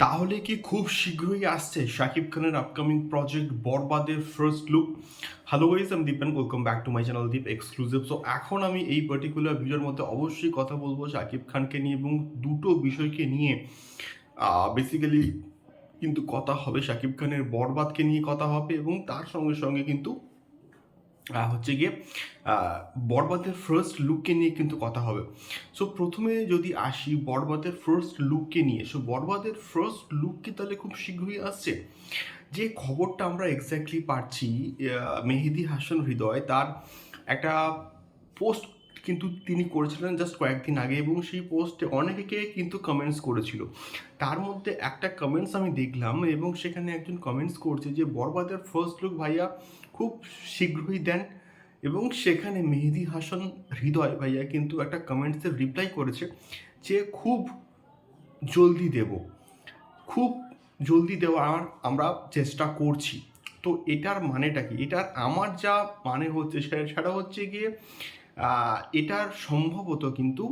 তাহলে কি খুব শীঘ্রই আসছে শাকিব খানের আপকামিং প্রজেক্ট বরবাদের ফার্স্ট লুক হ্যালো গাইস আমি Deep welcome back to my channel Deep exclusive so এখন আমি এই পার্টিকুলার ভিডিওর মধ্যে অবশ্যই কথা বলব শাকিব খানকে নিয়ে এবং দুটো বিষয়কে নিয়ে। বেসিক্যালি কিন্তু কথা হবে, শাকিব খানের বরবাদকে নিয়ে কথা হবে এবং তার সঙ্গে সঙ্গে কিন্তু হচ্ছে গিয়ে বরবাদের ফার্স্ট লুককে নিয়ে কিন্তু কথা হবে। সো প্রথমে যদি আসি বরবাদের ফার্স্ট লুককে নিয়ে সো বরবাদের ফার্স্ট লুককে তাহলে খুব শীঘ্রই আসছে? যে খবরটা আমরা এক্স্যাক্টলি পাচ্ছি মেহেদি হাসান হৃদয় তার একটা পোস্ট কিন্তু তিনি করেছিলেন জাস্ট কয়েকদিন আগে এবং সেই পোস্টে অনেকে কিন্তু কমেন্টস করেছিল। তার মধ্যে একটা কমেন্টস আমি দেখলাম এবং সেখানে একজন কমেন্টস করছে যে, বরবাদের ফার্স্ট লুক ভাইয়া খুব শীঘ্রই দেন। এবং সেখানে মেহেদি হাসান হৃদয় ভাইয়া কিন্তু একটা কমেন্টসের রিপ্লাই করেছে যে, খুব জলদি দেব। খুব জলদি দেওয়ার আমরা চেষ্টা করছি। তো এটার মানেটা কি? এটার আমার যা মানে হচ্ছে সেটা হচ্ছে গিয়ে এটার সম্ভবত কিন্তু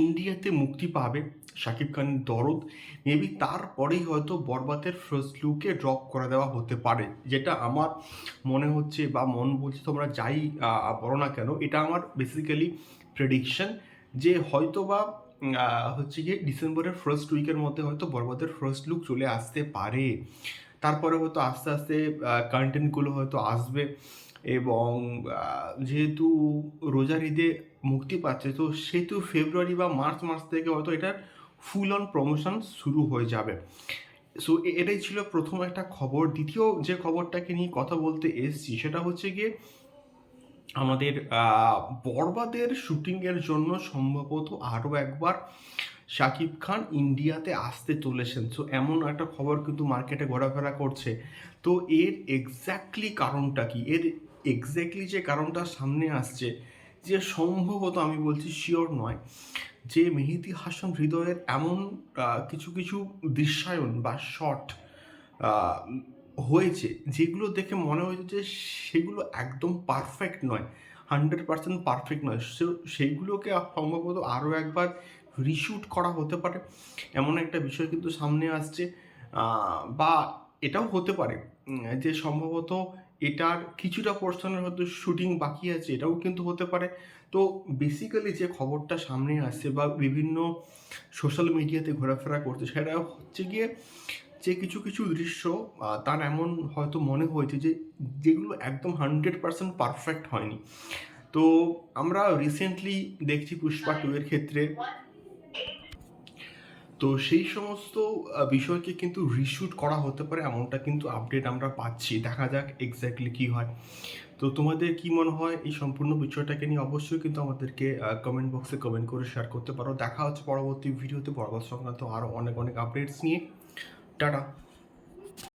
ইন্ডিয়াতে মুক্তি পাবে শাকিব খানের দরদ। মেবি তারপরেই হয়তো বরবাদের ফার্স্ট লুকে ড্রপ করে দেওয়া হতে পারে, যেটা আমার মনে হচ্ছে বা মন বলছে তোমরা যাই বলো না কেন, এটা আমার বেসিক্যালি প্রেডিকশন যে হয়তো বা হচ্ছে গিয়ে ডিসেম্বরের ফার্স্ট উইকের মধ্যে হয়তো বরবাদের ফার্স্ট লুক চলে আসতে পারে। তারপরে হয়তো আস্তে আস্তে কন্টেন্টগুলো হয়তো আসবে এবং যেহেতু রোজার ঈদে মুক্তি পাচ্ছে, তো সেহেতু ফেব্রুয়ারি বা মার্চ মাস থেকে হয়তো এটার ফুল অন প্রমোশন শুরু হয়ে যাবে। সো এটাই ছিল প্রথম একটা খবর। দ্বিতীয় যে খবরটাকে নিয়ে কথা বলতে এসছি, সেটা হচ্ছে গিয়ে আমাদের বরবাদের শুটিংয়ের জন্য সম্ভবত আরও একবার শাকিব খান ইন্ডিয়াতে আসতে চলেছেন। সো এমন একটা খবর কিন্তু মার্কেটে ঘোরাফেরা করছে। তো এর এক্স্যাক্টলি কারণটা কি? এর এক্স্যাক্টলি যে কারণটা সামনে আসছে, যে সম্ভবত আমি বলছি শিওর নয়, যে মেহেদি হাসান হৃদয়ের এমন কিছু কিছু দৃশ্যায়ন বা শট হয়েছে, যেগুলো দেখে মনে হয়েছে যে সেগুলো একদম পারফেক্ট নয় হান্ড্রেড পার্সেন্ট পারফেক্ট নয়। সেইগুলোকে সম্ভবত আরও একবার রিশুট করা হতে পারে। এমন একটা বিষয় কিন্তু সামনে আসছে। বা এটাও হতে পারে। যে সম্ভবত এটার কিছুটা পোর্শনের হয়তো শুটিং বাকি আছে, এটাও কিন্তু হতে পারে। তো বেসিক্যালি যে খবরটা সামনে আসছে বা বিভিন্ন সোশ্যাল মিডিয়াতে ঘোরাফেরা করছে, সেটা হচ্ছে গিয়ে যে কিছু কিছু দৃশ্য তার এমন হয়তো মনে হয়েছে যে যেগুলো একদম হান্ড্রেড পার্সেন্ট পারফেক্ট হয়নি। তো আমরা রিসেন্টলি দেখছি পুষ্পা টু এর ক্ষেত্রে। তো সেই সমস্ত বিষয়কে কিন্তু রিশুট করা হতে পারে এমনটা কিন্তু আপডেট আমরা পাচ্ছি। দেখা যাক এক্স্যাক্টলি কি হয়। তো তোমাদের কি মনে হয় এই সম্পূর্ণ বিষয়টাকে নিয়ে? অবশ্যই কিন্তু আমাদেরকে কমেন্ট বক্সে কমেন্ট করে শেয়ার করতে পারো। দেখা হচ্ছে পরবর্তী ভিডিওতে পরবর্তী সংক্রান্ত আরও অনেক অনেক আপডেটস নিয়ে। টাটা।